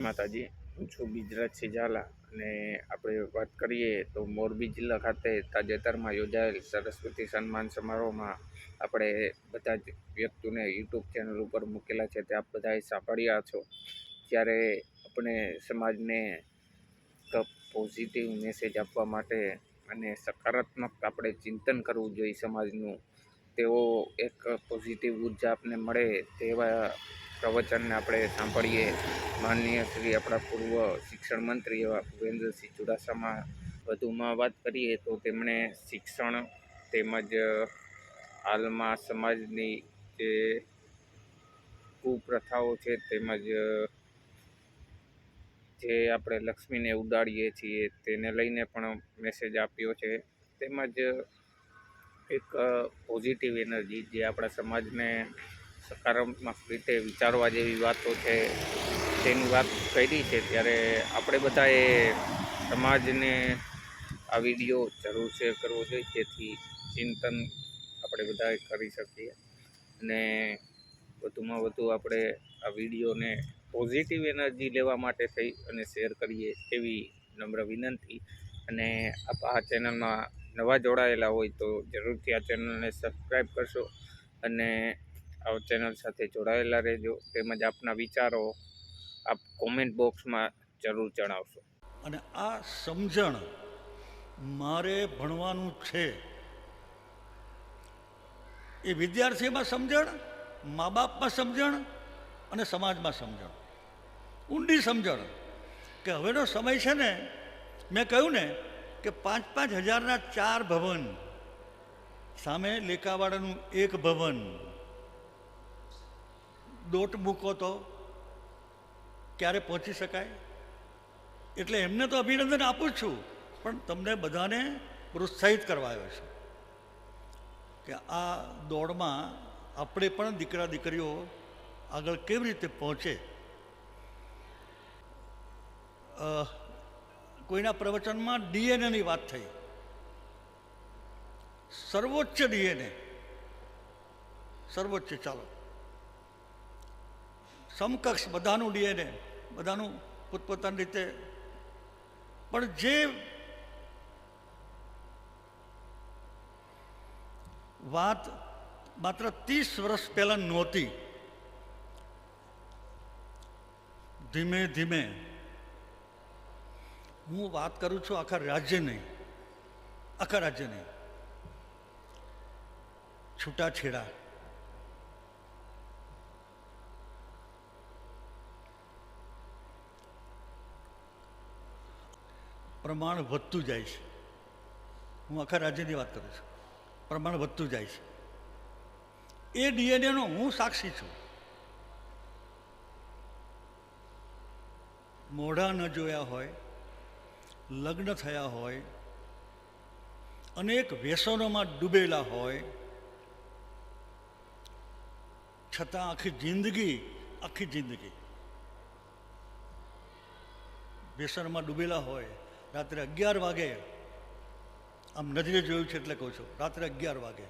માતાજી, હું છું બિજરાજ સિજાલા અને આપણે વાત કરીએ તો મોરબી જિલ્લા ખાતે તાજેતરમાં યોજાયેલ સરસ્વતી સન્માન સમારોહમાં આપણે બધા જ વ્યક્તિઓને યુટ્યુબ ચેનલ ઉપર મૂકેલા છે, તે આપ બધાએ સાંભળ્યા છો. ત્યારે આપણે સમાજને પોઝિટિવ મેસેજ આપવા માટે અને સકારાત્મક આપણે ચિંતન કરવું જોઈએ સમાજનું. તેઓ એક પોઝિટિવ ઊર્જા આપને મળે તેવા પ્રવચનને આપણે સાંભળીએ. માનનીય શ્રી આપણા પૂર્વ શિક્ષણ મંત્રી એવા ભૂપેન્દ્રસિંહ ચુડાસમા વધુમાં વાત કરીએ તો તેમણે શિક્ષણ તેમજ હાલમાં સમાજની જે કુપ્રથાઓ છે તેમજ જે આપણે લક્ષ્મીને ઉડાડીએ છીએ તેને લઈને પણ મેસેજ આપ્યો છે. તેમજ એક પોઝિટિવ એનર્જી જે આપણા સમાજને સકારાત્મક રીતે વિચારવા જેવી વાતો છે, તેની વાત કરી છે, ત્યારે આપણે બધાએ સમાજને આ વીડિયો જરૂર શેર કરવો જોઈએ, જેથી ચિંતન આપણે બધાએ કરી શકીએ. અને વધુમાં વધુ આપણે આ વિડીયોને પોઝિટિવ એનર્જી લેવા માટે થઈ અને શેર કરીએ એવી નમ્ર વિનંતી. અને આપ આ ચેનલમાં નવા જોડાયેલા હોય તો જરૂરથી આ ચેનલને સબસ્ક્રાઈબ કરશો અને આ ચેનલ સાથે જોડાયેલા રહેજો. તેમજ આપના વિચારો આપ કોમેન્ટ બોક્સમાં જરૂર જણાવશો. અને આ સમજણ મારે ભણવાનું છે. એ વિદ્યાર્થીમાં સમજણ મા બાપમાં સમજણ અને સમાજમાં સમજણ. ઊંડી સમજણ કે હવેનો સમય છે ને, મેં કહ્યું ને કે પાંચ પાંચ હજારના ચાર ભવન, સામે લેકાવાળાનું એક ભવન દોટ મૂકો તો ક્યારે પહોંચી શકાય? એટલે એમને તો અભિનંદન આપું છું. પણ તમને બધાને પ્રોત્સાહિત કરવા આવ્યો છું કે આ દોડમાં આપણે પણ દીકરા દીકરીઓ આગળ કેવી રીતે પહોંચે? કોઈના પ્રવચનમાં ડીએનએની વાત થઈ. સર્વોચ્ચ ડીએનએ. સર્વોચ્ચ, ચાલો. સમકક્ષ બધાનું ડીએનએ, બધાનું પોતપોતાની રીતે. પણ જે વાત માત્ર ત્રીસ વર્ષ પહેલાં નહોતી, ધીમે ધીમે હું વાત કરું છું આખા રાજ્ય નહીં આખા રાજ્ય નહીં છૂટાછેડા. પ્રમાણ વધતું જાય છે. હું આખા રાજ્યની વાત કરું છું. પ્રમાણ વધતું જાય છે. એ ડીએનએનો હું સાક્ષી છું. મોઢા ન જોયા હોય, લગ્ન થયા હોય, અનેક વ્યસનોમાં ડૂબેલા હોય, છતાં આખી જિંદગી આખી જિંદગી વ્યસનમાં ડૂબેલા હોય રાત્રે અગિયાર વાગે, આમ નજરે જોયું છે એટલે કહું છું, રાત્રે અગિયાર વાગે.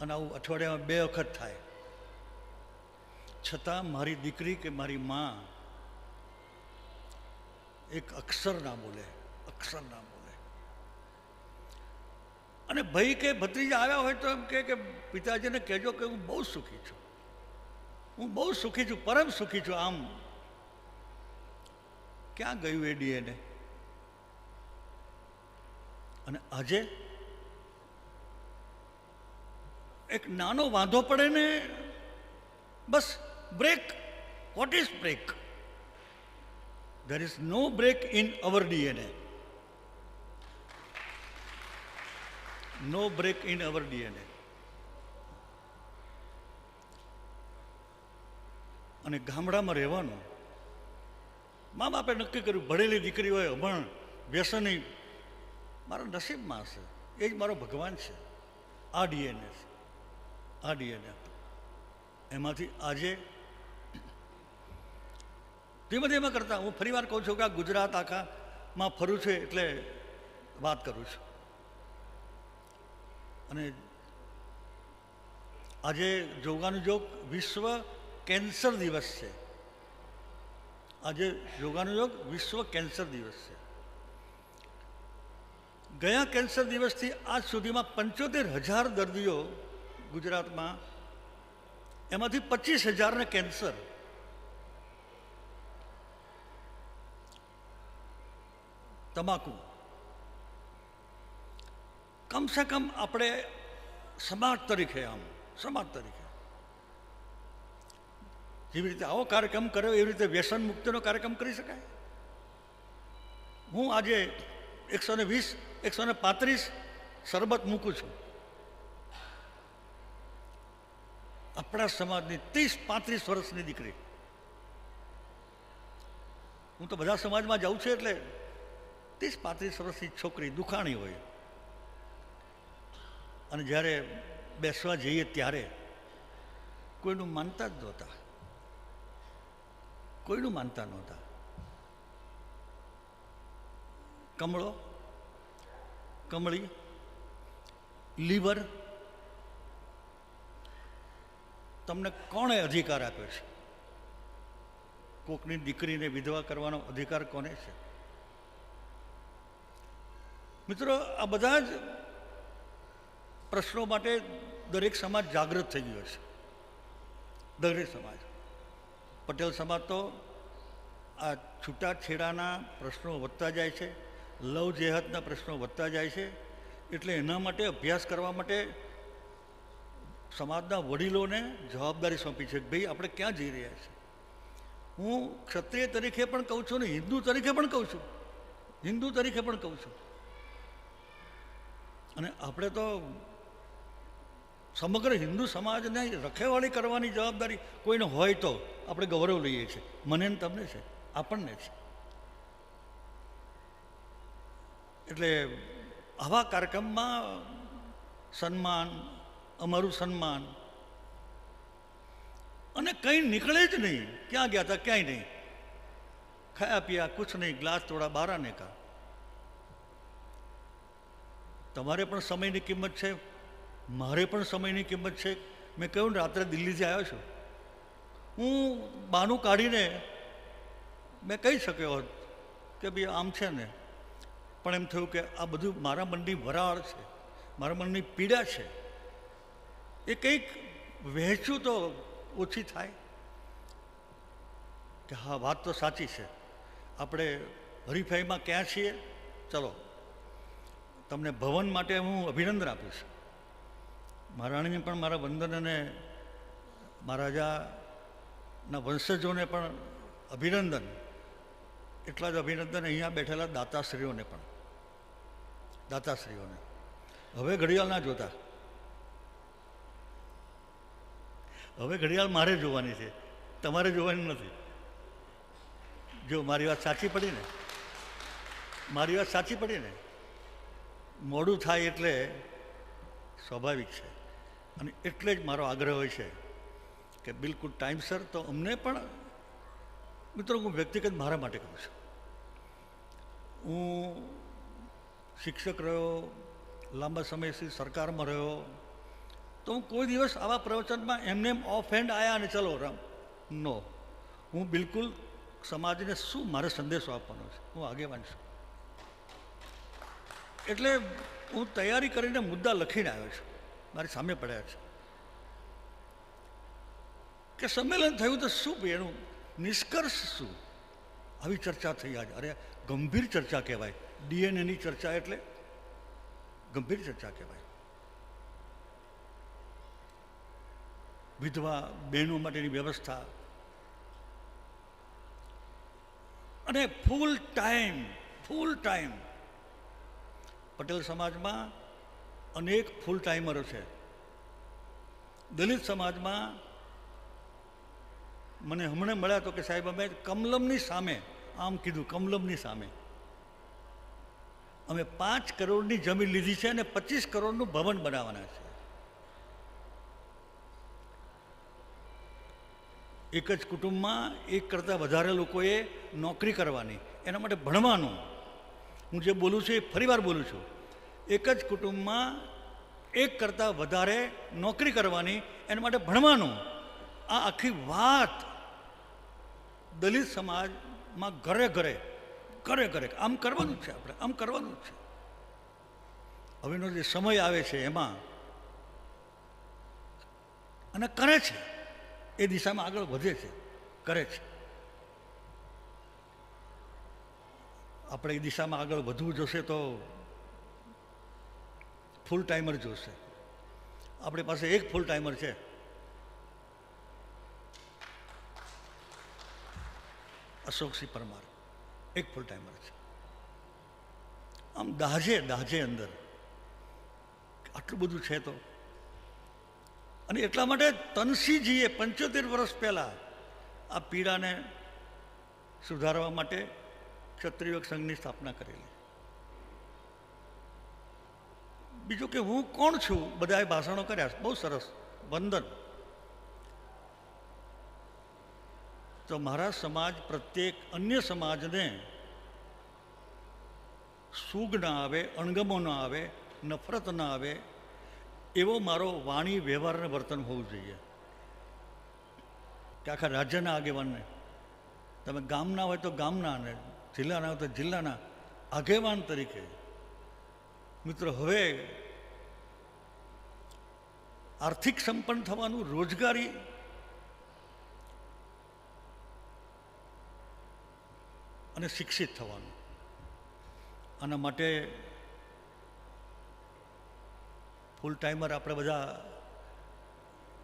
અને આવું અઠવાડિયામાં બે વખત થાય. છતાં મારી દીકરી કે મારી માં એક અક્ષર ના બોલે, અક્ષર ના બોલે. અને ભાઈ કે ભત્રીજા આવ્યા હોય તો એમ કે પિતાજીને કહેજો કે હું બહુ સુખી છું. હું બહુ સુખી છું, પરમ સુખી છું આમ. ક્યાં ગયું એ ડીએનએ? અને આજે એક નાનો વાંધો પડે ને, બસ break what is break? There is no break in our DNA. No break in our DNA. અને ગામડામાં રહેવાનું મા બાપે નક્કી કર્યું, ભણેલી દીકરી હોય અભણ, વ્યસની. મારા નસીબમાં હશે. એ જ મારો ભગવાન છે. આ ડીએનએ છે. આ ડીએનએ. એમાંથી આજે ધીમે ધીમે કરતાં હું ફરી વાર કહું છું કે આ ગુજરાત આખામાં ફરું છું એટલે વાત કરું છું. અને આજે જોગાનુજોગ વિશ્વ કેન્સર દિવસ છે. આજે યોગાનુયોગ વિશ્વ કેન્સર દિવસ છે. ગયા કેન્સર દિવસથી આજ સુધીમાં પંચોતેર હજાર દર્દીઓ ગુજરાતમાં, એમાંથી પચીસ હજારને કેન્સર. તમાકુ. કમસે કમ આપણે સમાજ તરીકે આમ, સમાજ તરીકે. જેવી રીતે આવો કાર્યક્રમ કર્યો, એવી રીતે વ્યસન મુક્તિનો કાર્યક્રમ કરી શકાય? હું આજે એકસો ને વીસ, એકસો ને પાંત્રીસ શરબત મૂકું છું. આપણા સમાજની ત્રીસ પાંત્રીસ વર્ષની દીકરી. હું તો બધા સમાજમાં જાઉં છું એટલે ત્રીસ પાંત્રીસ વર્ષની છોકરી દુખાણી હોય. અને જ્યારે બેસવા જઈએ ત્યારે કોઈનું માનતા જ નહોતા. કોઈનું માનતા નહોતા. કમળો, કમળી, લીવર, તમને કોણે અધિકાર આપ્યો છે? કોકની દીકરીને વિધવા કરવાનો અધિકાર કોને છે? મિત્રો, આ બધા જ પ્રશ્નો માટે દરેક સમાજ જાગૃત થઈ ગયો છે. દરેક સમાજ. પટેલ સમાજ તો આ છૂટાછેડાના પ્રશ્નો વધતા જાય છે લવ જેહાદના પ્રશ્નો વધતા જાય છે, એટલે એના માટે અભ્યાસ કરવા માટે સમાજના વડીલોને જવાબદારી સોંપી છે કે ભાઈ આપણે ક્યાં જઈ રહ્યા છીએ. હું ક્ષત્રિય તરીકે પણ કહું છું ને હિન્દુ તરીકે પણ કહું છું. હિન્દુ તરીકે પણ કહું છું. અને આપણે તો સમગ્ર હિન્દુ સમાજને રખેવાળી કરવાની જવાબદારી કોઈને હોય તો આપણે ગૌરવ લઈએ છીએ. મને ને તમને છે, આપણને છે. એટલે આવા કાર્યક્રમમાં સન્માન, અમારું સન્માન અને કંઈ નીકળે જ નહીં. ક્યાં ગયા હતા? ક્યાંય નહીં. ખાયા પીયા કુછ નહીં, ગ્લાસ થોડા બારા ને કા. તમારે પણ સમયની કિંમત છે. મારે પણ સમયની કિંમત છે. મેં કહ્યું, ને રાત્રે દિલ્હીથી આવ્યો છું. હું બાનું કાઢીને મેં કહી શક્યો હોત કે ભાઈ આમ છે ને, પણ એમ થયું કે આ બધું મારા મનની વરાળ છે, મારા મનની પીડા છે. એ કંઈક વહેંચું તો ઓછી થાય. કે હા, વાત તો સાચી છે. આપણે હરીફાઈમાં ક્યાં છીએ? ચલો, તમને ભવન માટે હું અભિનંદન આપીશ મહારાણીને પણ મારા વંદન અને મહારાજાના વંશજોને પણ અભિનંદન. એટલા જ અભિનંદન અહીંયા બેઠેલા દાતાશ્રીઓને પણ. દાતાશ્રીઓને. હવે ઘડિયાળ ના જોતા. હવે ઘડિયાળ મારે જોવાની છે. તમારે જોવાની નથી. જો મારી વાત સાચી પડી ને, મારી વાત સાચી પડી ને, મોડું થાય એટલે સ્વાભાવિક છે. અને એટલે જ મારો આગ્રહ હોય છે કે બિલકુલ ટાઈમસર તો અમને પણ, મિત્રો, હું વ્યક્તિગત મારા માટે કહું છું. હું શિક્ષક રહ્યો, લાંબા સમયથી સરકારમાં રહ્યો, તો હું કોઈ દિવસ આવા પ્રવચનમાં એમને એમ ઓફ હેન્ડ આવ્યા અને ચલો, રમ. નો હું બિલકુલ સમાજને શું મારે સંદેશો આપવાનો છે, હું આગેવાન છું. એટલે હું તૈયારી કરીને મુદ્દા લખીને આવ્યો છું. મારી સામે પડ્યા છે. કે સંમેલન થયું તો શું એનું નિષ્કર્ષ શું? આવી ચર્ચા થઈ આજે. અરે, ગંભીર ચર્ચા કહેવાય. ડીએનએની ચર્ચા એટલે ગંભીર ચર્ચા કહેવાય. વિધવા બહેનો માટેની વ્યવસ્થા. અને full time full time Patel સમાજમાં અનેક ફૂલ ટાઈમરો છે. દલિત સમાજમાં મને હમણાં મળ્યા તો કે સાહેબ, અમે કમલમની સામે, આમ કીધું, કમલમની સામે. અમે પાંચ કરોડની જમીન લીધી છે અને પચીસ કરોડનું ભવન બનાવવાના છે. એક જ કુટુંબમાં એક કરતાં વધારે લોકોએ નોકરી કરવાની. એના માટે ભણવાનું. હું જે બોલું છું એ ફરીવાર બોલું છું. એક જ કુટુંબમાં એક કરતાં વધારે નોકરી કરવાની, એના માટે ભણવાનું. આ આખી વાત દલિત સમાજમાં ઘરે ઘરે ઘરે ઘરે, આમ કરવાનું જ છે આપણે, આમ કરવાનું જ છે. હવેનો જે સમય આવે છે એમાં અને કરે છે, એ દિશામાં આગળ વધે છે, કરે છે. આપણે એ દિશામાં આગળ વધવું જોશે તો ફૂલ ટાઈમર જોશે. આપણી પાસે એક ફૂલ ટાઈમર છે. અશોકસિંહ પરમાર. એક ફૂલ ટાઈમર છે. આમ દાહજે દાહજે અંદર. આટલું બધું છે તો. અને એટલા માટે તનસિંહજીએ પંચોતેર વર્ષ પહેલાં આ પીડાને સુધારવા માટે ક્ષત્રિય સંઘની સ્થાપના કરેલી. બીજું કે હું કોણ છું? બધાએ ભાષણો કર્યા. બહુ સરસ. વંદન. તો મારા સમાજ પ્રત્યેક અન્ય સમાજને સુગ ના આવે, અણગમો ના આવે, નફરત ના આવે, એવો મારો વાણી વ્યવહાર અને વર્તન હોવું જોઈએ. કે આખા રાજ્યના આગેવાનને. તમે ગામના હોય તો ગામના અને જિલ્લાના હોય તો જિલ્લાના આગેવાન તરીકે મિત્રો, હવે આર્થિક સંપન્ન થવાનું રોજગારી અને શિક્ષિત થવાનું. આના માટે ફૂલ ટાઈમર આપણે બધા,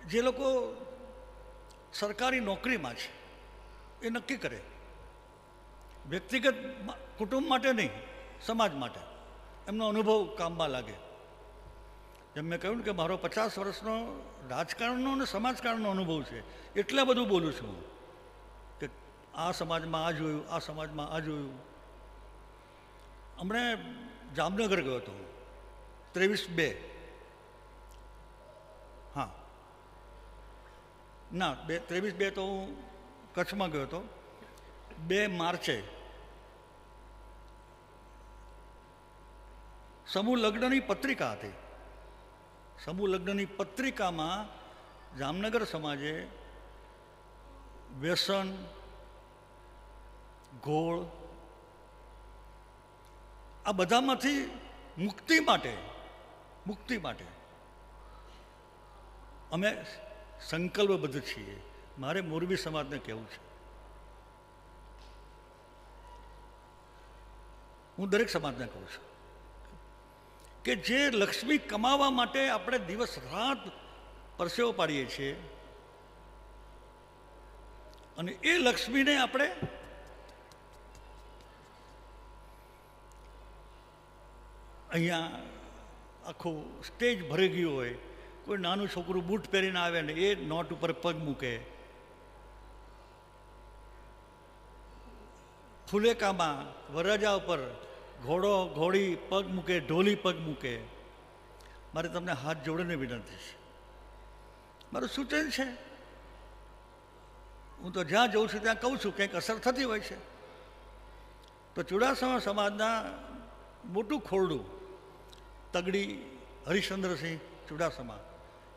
જે લોકો સરકારી નોકરીમાં છે, એ નક્કી કરે. વ્યક્તિગત કુટુંબ માટે નહીં, સમાજ માટે. એમનો અનુભવ કામમાં લાગે. જેમ મેં કહ્યું કે મારો પચાસ વર્ષનો રાજકારણનો અને સમાજકારણનો અનુભવ છે, એટલા બધું બોલું છું હું કે આ સમાજમાં આ જોયું, આ સમાજમાં આ જોયું. હમણે જામનગર ગયો હતો ત્રેવીસ બે. હા. ના, બે, ત્રેવીસ બે તો હું કચ્છમાં ગયો હતો. બે માર્ચે સમૂહ લગ્નની પત્રિકા હતી. સમૂહ લગ્નની પત્રિકામાં જામનગર સમાજે વ્યસન ઘોળ આ બધામાંથી મુક્તિ માટે મુક્તિ માટે અમે સંકલ્પબદ્ધ છીએ. મારે મોરબી સમાજને કહેવું છે. હું દરેક સમાજને કહું છું. કે જે લક્ષ્મી કમાવા માટે આપણે દિવસ રાત પરસેવો પાડીએ છીએ. અને એ લક્ષ્મીને આપણે અહીંયા આખું સ્ટેજ ભરી ગયું હોય. કોઈ નાનું છોકરું બૂટ પહેરીને આવે ને એ નોટ ઉપર પગ મૂકે. ફુલેકામાં વરરાજા ઉપર ઘોડો, ઘોડી, પગ મૂકે, ઢોલી, પગ મૂકે. મારે તમને હાથ જોડીને વિનંતી છે. મારું સૂચન છે. હું તો જ્યાં જઉં છું ત્યાં કહું છું, કંઈક અસર થતી હોય છે. તો ચુડાસમા સમાજના મોટું ખોરડું, તગડી હરિશ્ચંદ્રસિંહ ચુડાસમા,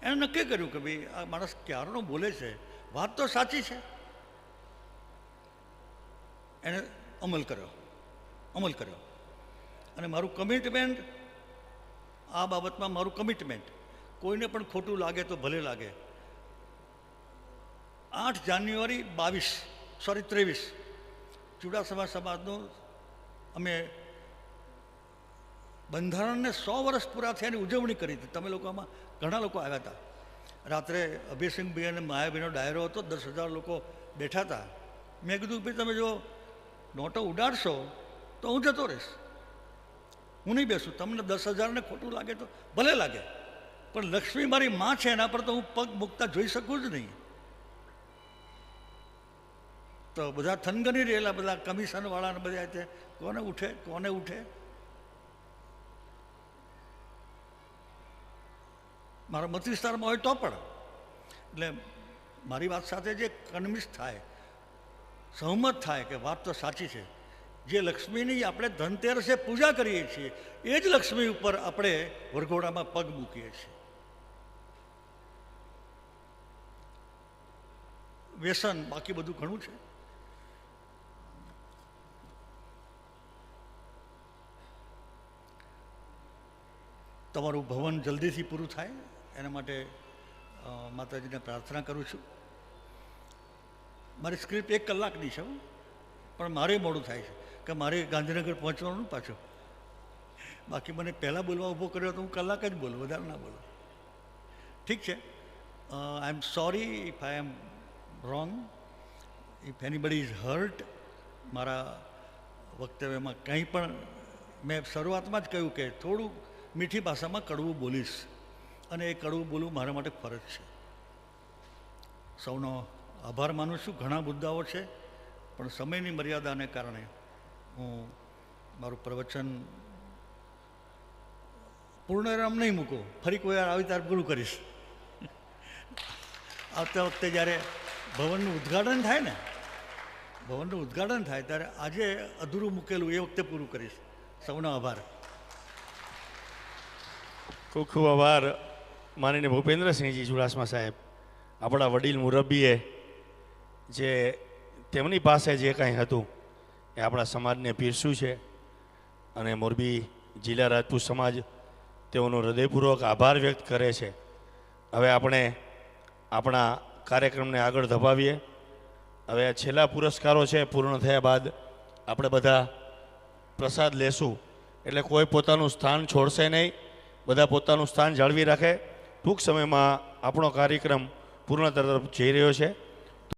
એણે નક્કી કર્યું કે ભાઈ, આ માણસ ક્યારનો બોલે છે? વાત તો સાચી છે. એણે અમલ કર્યો. અમલ કર્યો. અને મારું કમિટમેન્ટ આ બાબતમાં મારું કમિટમેન્ટ કોઈને પણ ખોટું લાગે તો ભલે લાગે. આઠ જાન્યુઆરી બાવીસ સોરી ત્રેવીસ, ચુડાસમા સમાજનું અમે બંધારણને સો વર્ષ પૂરા થયાની ઉજવણી કરી હતી. તમે લોકો આમાં ઘણા લોકો આવ્યા હતા. રાત્રે અભયસિંહભાઈ અને માયાભાઈનો ડાયરો હતો, દસ હજાર લોકો બેઠા હતા. મેં કીધું, ભાઈ, તમે જો નોટો ઉડાડશો તો હું જતો રહીશ. હું નહીં બેસું. તમને દસ હજારને ખોટું લાગે તો ભલે લાગે. પણ લક્ષ્મી મારી માં છે એના પર તો હું પગ મૂકતા જોઈ શકું જ નહીં. તો બધા થનગની રહેલા બધા કમિશનવાળાને બધા તે કોને ઉઠે કોને ઉઠે? મારા મત વિસ્તારમાં હોય તો પણ. એટલે મારી વાત સાથે જે કન્વિન્સ થાય, સહમત થાય કે વાત તો સાચી છે જે લક્ષ્મીની આપણે ધનતેરસે પૂજા કરીએ છીએ, એ જ લક્ષ્મી ઉપર આપણે વરઘોડામાં પગ મૂકીએ છીએ. વ્યસન, બાકી બધું ઘણું છે. તમારું ભવન જલ્દીથી પૂરું થાય, એના માટે માતાજીને પ્રાર્થના કરું છું. મારી સ્ક્રિપ્ટ એક કલાકની છે હું. પણ મારે મોડું થાય છે કે મારે ગાંધીનગર પહોંચવાનું પાછું. બાકી મને પહેલાં બોલવા ઊભો કર્યો તો હું કલાક જ બોલું, વધારે ના બોલું. ઠીક છે. I am sorry if I am wrong if anybody is hurt મારા વક્તવ્યમાં કંઈ પણ મેં શરૂઆતમાં જ કહ્યું કે થોડું મીઠી ભાષામાં કડવું બોલીશ. અને એ કડવું બોલવું મારા માટે ફરજ છે. સૌનો આભાર માનું છું. ઘણા મુદ્દાઓ છે. પણ સમયની મર્યાદાને કારણે હું મારું પ્રવચન પૂર્ણ વિરામ નહીં મૂકો. ફરી કોઈ વાર આવી ત્યારે પૂરું કરીશ. આવતા વખતે જ્યારે ભવનનું ઉદ્ઘાટન થાય ને, ભવનનું ઉદ્ઘાટન થાય ત્યારે આજે અધૂરું મૂકેલું એ વખતે પૂરું કરીશ. સૌનો આભાર. ખૂબ ખૂબ આભાર માનીને ભૂપેન્દ્રસિંહજી ચુડાસમા સાહેબ. આપણા વડીલ મુરબ્બીએ જે તેમની પાસે જે કાંઈ હતું એ આપણા સમાજને પીરસ્યું છે. અને મોરબી જિલ્લા રાજપૂત સમાજ તેઓનો હૃદયપૂર્વક આભાર વ્યક્ત કરે છે. હવે આપણે આપણા કાર્યક્રમને આગળ ધપાવીએ. હવે આ છેલ્લા પુરસ્કારો છે પૂર્ણ થયા બાદ આપણે બધા પ્રસાદ લેશું. એટલે કોઈ પોતાનું સ્થાન છોડશે નહીં. બધા પોતાનું સ્થાન જાળવી રાખે. ટૂંક સમયમાં આપણો કાર્યક્રમ પૂર્ણ તરફ જઈ રહ્યો છે.